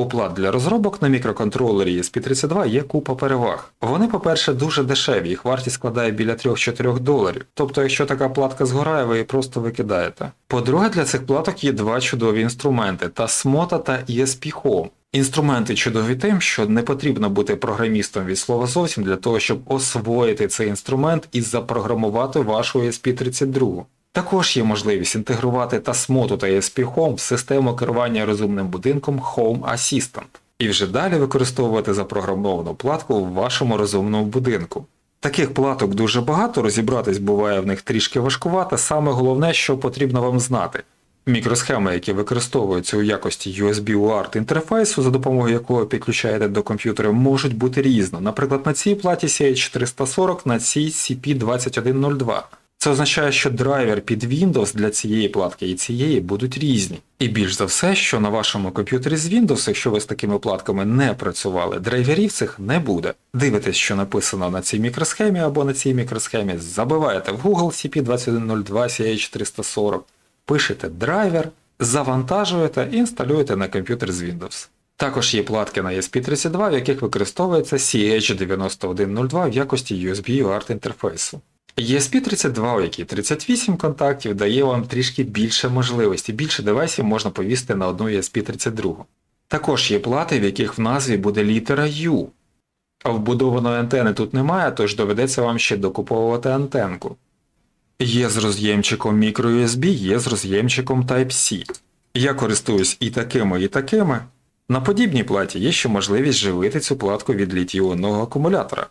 У плат для розробок на мікроконтролері ESP32 є купа переваг. Вони, по-перше, дуже дешеві, їх вартість складає біля 3-4 доларів. Тобто, якщо така платка згорає, ви її просто викидаєте. По-друге, для цих платок є два чудові інструменти Tasmota та ESP Home. Інструменти чудові тим, що не потрібно бути програмістом від слова зовсім для того, щоб освоїти цей інструмент і запрограмувати вашу ESP32. Також є можливість інтегрувати Tasmota та ESP Home в систему керування розумним будинком Home Assistant і вже далі використовувати запрограмовану платку в вашому розумному будинку. Таких платок дуже багато, розібратись буває в них трішки важкувато, саме головне, що потрібно вам знати. Мікросхеми, які використовуються у якості USB UART інтерфейсу, за допомогою якого підключаєте до комп'ютера, можуть бути різно. Наприклад, на цій платі CH440, на цій CP2102. Це означає, що драйвер під Windows для цієї платки і цієї будуть різні. І більш за все, що на вашому комп'ютері з Windows, якщо ви з такими платками не працювали, драйверів цих не буде. Дивитесь, що написано на цій мікросхемі або на цій мікросхемі, забиваєте в Google CP2102 CH440, пишете драйвер, завантажуєте і інсталюєте на комп'ютер з Windows. Також є платки на ESP32, в яких використовується CH9102 в якості USB UART інтерфейсу. ESP32, у якій 38 контактів, дає вам трішки більше можливостей, більше девайсів можна повісити на одну ESP32. Також є плати, в яких в назві буде літера U. Вбудованої антени тут немає, тож доведеться вам ще докуповувати антенку. Є з роз'ємчиком microUSB, є з роз'ємчиком Type-C. Я користуюсь і такими, і такими. На подібній платі є ще можливість живити цю платку від літій-іонного акумулятора.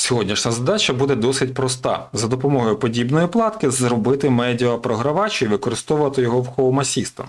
Сьогоднішня задача буде досить проста. За допомогою подібної платки зробити медіапрогравач і використовувати його в Home Assistant.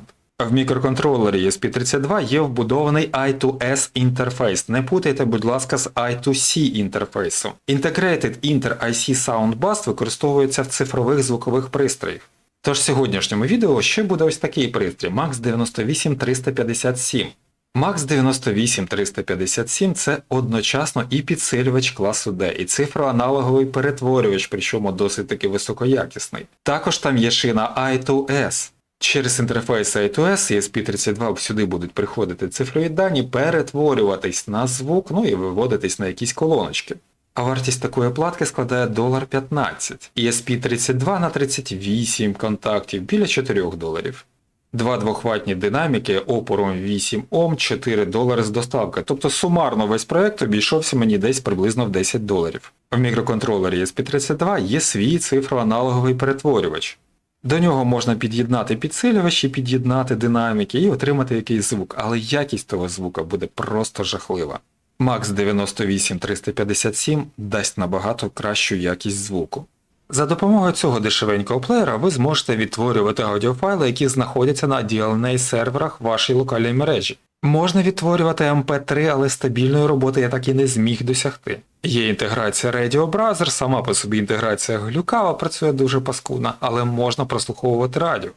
В мікроконтролері ESP32 є вбудований I2S інтерфейс. Не путайте, будь ласка, з I2C інтерфейсом. Integrated Inter-IC Sound Bus використовується в цифрових звукових пристроях. Тож в сьогоднішньому відео ще буде ось такий пристрій MAX 98357. MAX 98357 це одночасно і підсилювач класу D, і цифроаналоговий перетворювач, причому досить таки високоякісний. Також там є шина I2S. Через інтерфейс I2S ESP32 сюди будуть приходити цифрові дані, перетворюватись на звук, ну і виводитись на якісь колоночки. А вартість такої платки складає $1.15. ESP32 на 38 контактів біля 4 доларів. Два двохватні динаміки опором 8 Ом, 4 долари з доставки. Тобто сумарно весь проект обійшовся мені десь приблизно в 10 доларів. В мікроконтролері ESP32 є свій цифроаналоговий перетворювач. До нього можна під'єднати підсилювачі, під'єднати динаміки і отримати якийсь звук, але якість того звука буде просто жахлива. Max 98357 дасть набагато кращу якість звуку. За допомогою цього дешевенького плеєра ви зможете відтворювати аудіофайли, які знаходяться на DLNA серверах вашої локальної мережі. Можна відтворювати MP3, але стабільної роботи я так і не зміг досягти. Є інтеграція Radio Browser, сама по собі інтеграція глюкава працює дуже паскудно, але можна прослуховувати радіо.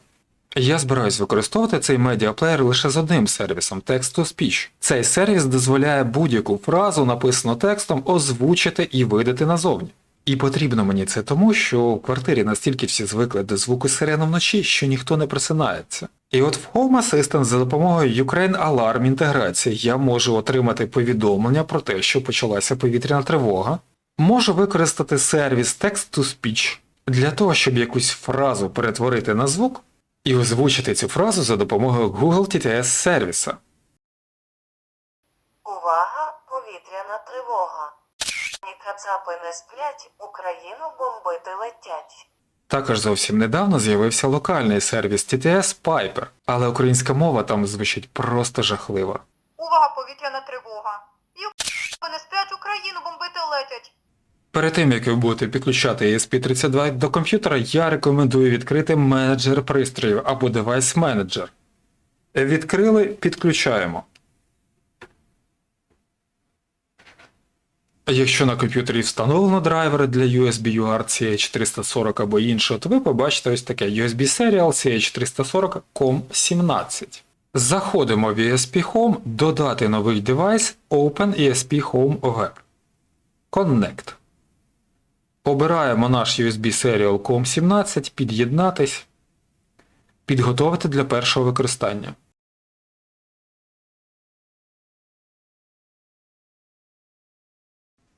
Я збираюсь використовувати цей медіаплеєр лише з одним сервісом Text-to-Speech. Цей сервіс дозволяє будь-яку фразу, написану текстом, озвучити і видати назовні. І потрібно мені це тому, що в квартирі настільки всі звикли до звуку сирени вночі, що ніхто не просинається. І от в Home Assistant за допомогою Ukraine Alarm інтеграції я можу отримати повідомлення про те, що почалася повітряна тривога. Можу використати сервіс Text-to-Speech для того, щоб якусь фразу перетворити на звук і озвучити цю фразу за допомогою Google TTS сервіса. Увага! Повітряна тривога. Кацапи не сплять, Україну бомбити летять. Також зовсім недавно з'явився локальний сервіс TTS Piper, але українська мова там звучить просто жахливо. Увага! Повітряна тривога. І не сплять, Україну бомбити летять. Перед тим, як ви будете підключати ESP32 до комп'ютера, я рекомендую відкрити менеджер пристроїв або девайс менеджер. Відкрили, підключаємо. Якщо на комп'ютері встановлено драйвери для USB UART CH340 або іншого, то ви побачите ось таке USB Serial CH340 COM17. Заходимо в ESP Home, додати новий девайс Open ESP Home OG. Connect. Обираємо наш USB Serial COM17, під'єднатись, підготовити для першого використання.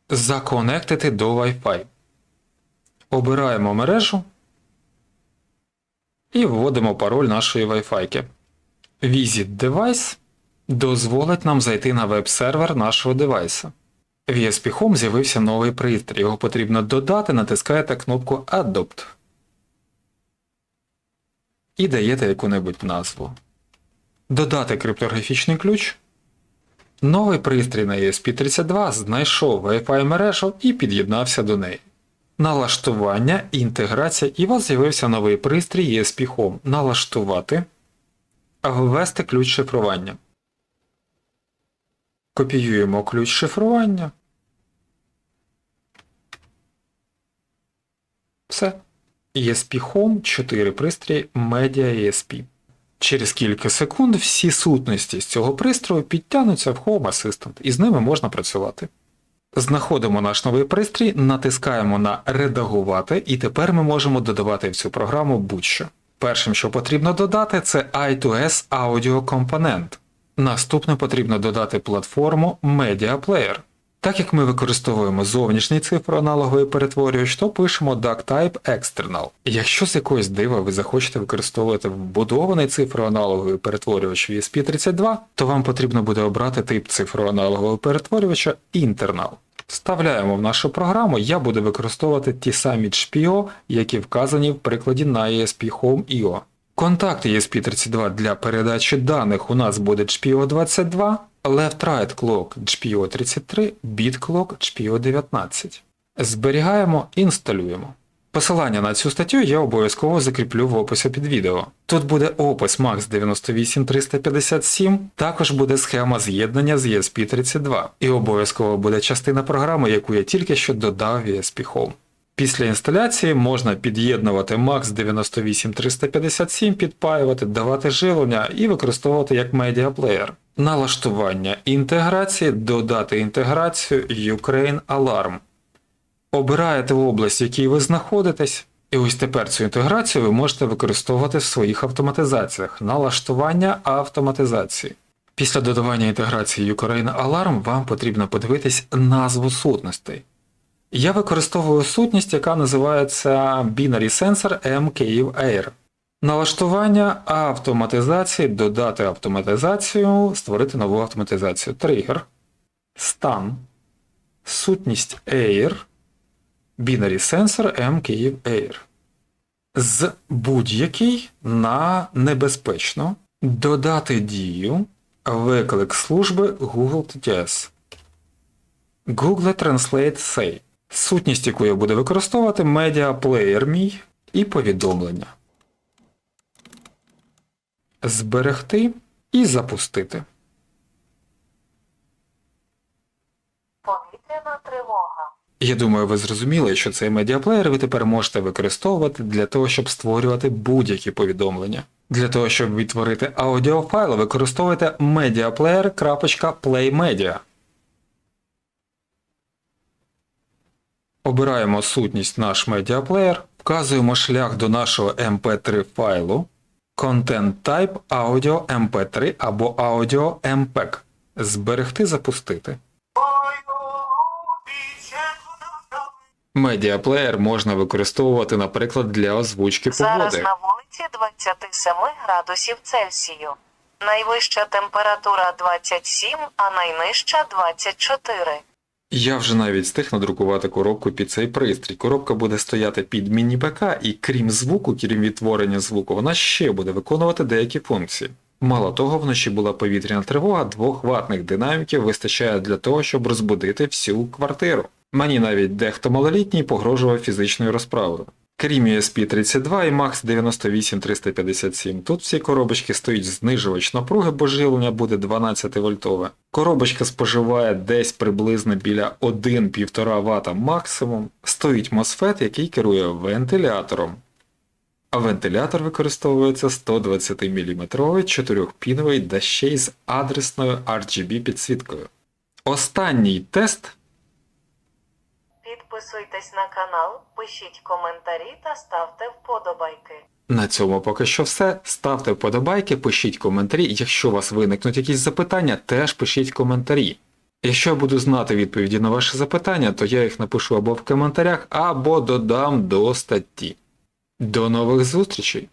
Законектити до Wi-Fi. Обираємо мережу і вводимо пароль нашої Wi-Fi. Visit Device дозволить нам зайти на веб-сервер нашого девайса. В ESP Home з'явився новий пристрій. Його потрібно додати, натискаєте кнопку Adopt. І даєте яку-небудь назву. Додати криптографічний ключ. Новий пристрій на ESP32 знайшов Wi-Fi мережу і під'єднався до неї. Налаштування, інтеграція, і у вас з'явився новий пристрій ESP Home. Налаштувати, ввести ключ шифрування. Копіюємо ключ шифрування. Все. ESP Home 4 пристрій Media ESP. Через кілька секунд всі сутності з цього пристрою підтягнуться в Home Assistant і з ними можна працювати. Знаходимо наш новий пристрій, натискаємо на Редагувати, і тепер ми можемо додавати в цю програму будь-що. Першим, що потрібно додати, це I2S Audio Component. Наступне потрібно додати платформу Media Player. Так як ми використовуємо зовнішній цифроаналоговий перетворювач, то пишемо DuckType External. Якщо з якогось дива ви захочете використовувати вбудований цифроаналоговий перетворювач ESP32, то вам потрібно буде обрати тип цифроаналогового перетворювача Internal. Вставляємо в нашу програму, я буду використовувати ті самі HPO, які вказані в прикладі на ESP Home IO. Контакт ESP32 для передачі даних у нас буде HPO22, Left-Right Clock HPO33, Bit Clock HPO19. Зберігаємо, інсталюємо. Посилання на цю статтю я обов'язково закріплю в описі під відео. Тут буде опис MAX 98357, також буде схема з'єднання з ESP32, і обов'язково буде частина програми, яку я тільки що додав в ESP Home. Після інсталяції можна під'єднувати MAX 98357, підпаювати, давати живлення і використовувати як медіаплеєр. Налаштування інтеграції, додати інтеграцію Ukraine Alarm. Обираєте область, в якій ви знаходитесь, і ось тепер цю інтеграцію ви можете використовувати в своїх автоматизаціях. Налаштування автоматизації. Після додавання інтеграції Ukraine Alarm вам потрібно подивитись назву сутностей. Я використовую сутність, яка називається Binary Sensor MKU Air. Налаштування автоматизації, додати автоматизацію, створити нову автоматизацію. Тригер, стан, сутність Air, Binary Sensor MKU Air. З будь-який на небезпечно додати дію виклик служби Google TTS. Google Translate Say. Сутність, яку я буду використовувати, медіаплеєр мій і повідомлення. Зберегти і запустити. Повітряна тривога. Я думаю, ви зрозуміли, що цей медіаплеєр ви тепер можете використовувати для того, щоб створювати будь-які повідомлення. Для того, щоб відтворити аудіофайл, використовуйте mediaplayer.playmedia. Обираємо сутність наш медіаплеєр, вказуємо шлях до нашого MP3 файлу, Content Type Audio MP3 або Audio MPEG. Зберегти, запустити. Медіаплеєр можна використовувати, наприклад, для озвучки Зараз на вулиці 27 градусів Цельсію. Найвища температура 27, а найнижча 24. Я вже навіть встиг надрукувати коробку під цей пристрій. Коробка буде стояти під міні-ПК, і крім звуку, крім відтворення звуку, вона ще буде виконувати деякі функції. Мало того, вночі була повітряна тривога, двох ватних динаміків вистачає для того, щоб розбудити всю квартиру. Мені навіть дехто малолітній погрожував фізичною розправою. Крім ESP32 і MAX 98357, тут всі коробочки стоїть знижувач напруги, бо живлення буде 12 вольтове. Коробочка споживає десь приблизно біля 1-1,5 Вт максимум. Стоїть MOSFET, який керує вентилятором. А вентилятор використовується 120 мм 4-піновий да ще й з адресною RGB підсвіткою. Останній тест Підписуйтесь на канал, пишіть коментарі та ставте вподобайки. На цьому поки що все. Ставте вподобайки, пишіть коментарі. Якщо у вас виникнуть якісь запитання, теж пишіть коментарі. Якщо я буду знати відповіді на ваші запитання, то я їх напишу або в коментарях, або додам до статті. До нових зустрічей!